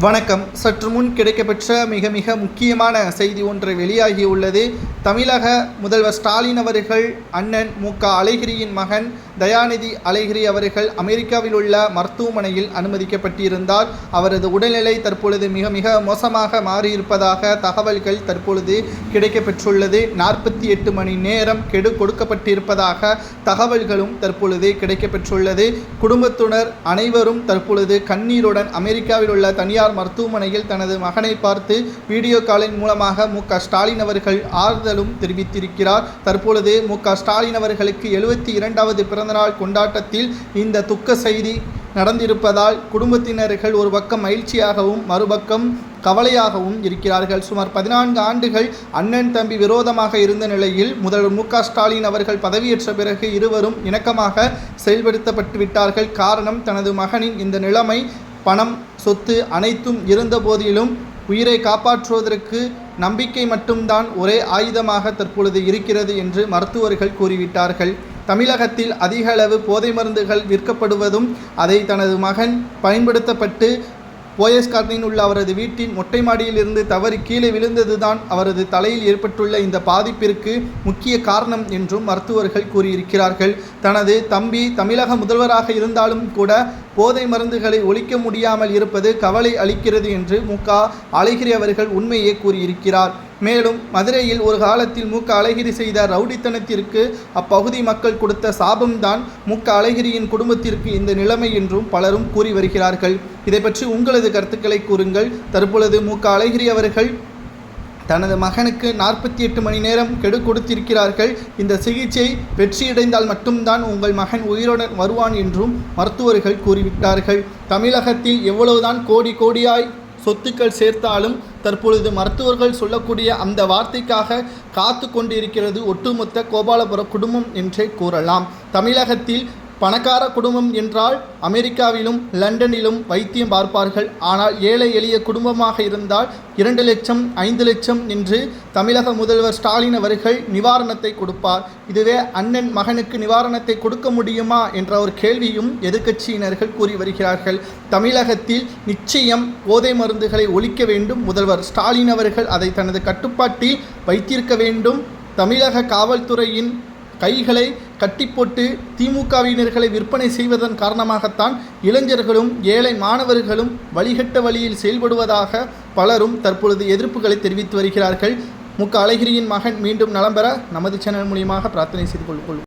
வணக்கம். சற்று முன் கிடைக்கப்பெற்ற மிக மிக முக்கியமான செய்தி ஒன்று வெளியாகியுள்ளது. தமிழக முதல்வர் ஸ்டாலின் அவர்கள் அண்ணன் மு. க. அழகிரியின் மகன் தயாநிதி அழகிரி அவர்கள் அமெரிக்காவில் உள்ள மருத்துவமனையில் அனுமதிக்கப்பட்டிருந்தார். அவரது உடல்நிலை தற்பொழுது மிக மிக மோசமாக மாறியிருப்பதாக தகவல்கள் தற்பொழுது கிடைக்கப்பெற்றுள்ளது. நாற்பத்தி எட்டு மணி நேரம் கெடு கொடுக்கப்பட்டிருப்பதாக தகவல்களும் தற்பொழுது கிடைக்கப்பெற்றுள்ளது. குடும்பத்தினர் அனைவரும் தற்பொழுது கண்ணீருடன் அமெரிக்காவில் உள்ள தனியார் மருத்துவமனையில் தனது மகனை பார்த்து வீடியோ காலின் மூலமாக மு. க. ஸ்டாலின் அவர்கள் ஆறுதலும் தெரிவித்திருக்கிறார். தற்பொழுது மு. க. ஸ்டாலின் அவர்களுக்கு எழுபத்தி இரண்டாவது பிறந்தநாள் கொண்டாட்டத்தில் இந்த துக்க செய்தி நடந்திருப்பதால் குடும்பத்தினர்கள் ஒரு பக்கம் மகிழ்ச்சியாகவும் மறுபக்கம் கவலையாகவும் இருக்கிறார்கள். சுமார் பதினான்கு ஆண்டுகள் அண்ணன் தம்பி விரோதமாக இருந்த நிலையில் முதல்வர் மு. ஸ்டாலின் அவர்கள் பதவியேற்ற பிறகு இருவரும் இணக்கமாக செயல்படுத்தப்பட்டு விட்டார்கள். காரணம் தனது மகனின் இந்த நிலைமை பணம் சொத்து அனைத்தும் இருந்த போதிலும் உயிரை காப்பாற்றுவதற்கு நம்பிக்கை மட்டும்தான் ஒரே ஆயுதமாக தற்பொழுது இருக்கிறது என்று மருத்துவர்கள் கூறிவிட்டார்கள். தமிழகத்தில் அதிக அளவு போதை மருந்துகள் விற்கப்படுவதும் அதை தனது மகன் பயன்படுத்தப்பட்டு போயஸ் கார்னின் உள்ள அவரது வீட்டின் மொட்டை மாடியில் இருந்து தவறி கீழே விழுந்ததுதான் அவரது தலையில் ஏற்பட்டுள்ள இந்த பாதிப்பிற்கு முக்கிய காரணம் என்றும் மருத்துவர்கள் கூறியிருக்கிறார்கள். தனது தம்பி தமிழக முதல்வராக இருந்தாலும் கூட போதை மருந்துகளை ஒழிக்க முடியாமல் இருப்பது கவலை அளிக்கிறது என்று மு க. அழகிரி அவர்கள் உண்மையே கூறியிருக்கிறார். மேலும் மதுரையில் ஒரு காலத்தில் மூக்க அழகிரி செய்த ரவுடித்தனத்திற்கு அப்பகுதி மக்கள் கொடுத்த சாபம்தான் மூக்க அழகிரியின் குடும்பத்திற்கு இந்த நிலைமை என்றும் பலரும் கூறி வருகிறார்கள். இதை பற்றி உங்களது கருத்துக்களை கூறுங்கள். தற்பொழுது மூக்க அழகிரி அவர்கள் தனது மகனுக்கு நாற்பத்தி எட்டு மணி நேரம் கெடு கொடுத்திருக்கிறார்கள். இந்த சிகிச்சை வெற்றியடைந்தால் மட்டும்தான் உங்கள் மகன் உயிருடன் வருவான் என்றும் மருத்துவர்கள் கூறிவிட்டார்கள். தமிழகத்தில் எவ்வளவுதான் கோடி கோடியாய் சொத்துக்கள் சேர்த்தாலும் தற்பொழுது மருத்துவர்கள் சொல்லக்கூடிய அந்த வார்த்தைக்காக காத்து கொண்டிருக்கிறது ஒட்டுமொத்த கோபாலபுர குடும்பம் என்றே கூறலாம். தமிழகத்தில் பணக்கார குடும்பம் என்றால் அமெரிக்காவிலும் லண்டனிலும் வைத்தியம் பார்ப்பார்கள். ஆனால் ஏழை எளிய குடும்பமாக இருந்தால் இரண்டு லட்சம் ஐந்து லட்சம் என்று தமிழக முதல்வர் ஸ்டாலின் அவர்கள் நிவாரணத்தை கொடுப்பார். இதுவே அண்ணன் மகனுக்கு நிவாரணத்தை கொடுக்க முடியுமா என்ற ஒரு கேள்வியும் எதிர்க்கட்சியினர்கள் கூறி வருகிறார்கள். தமிழகத்தில் நிச்சயம் போதை மருந்துகளை ஒழிக்க வேண்டும். முதல்வர் ஸ்டாலின் அவர்கள் அதை தனது கட்டுப்பாட்டில் வைத்திருக்க வேண்டும். தமிழக காவல்துறையின் கைகளை கட்டிப்போட்டு திமுகவினர்களை விற்பனை செய்வதன் காரணமாகத்தான் இளைஞர்களும் ஏழை மாணவர்களும் வழிகட்ட வழியில் செயல்படுவதாக பலரும் தற்பொழுது எதிர்ப்புகளை தெரிவித்து வருகிறார்கள். மு க அழகிரியின் மகன் மீண்டும் நலம் பெற நமது சேனல் மூலியமாக பிரார்த்தனை செய்து கொள்வோம்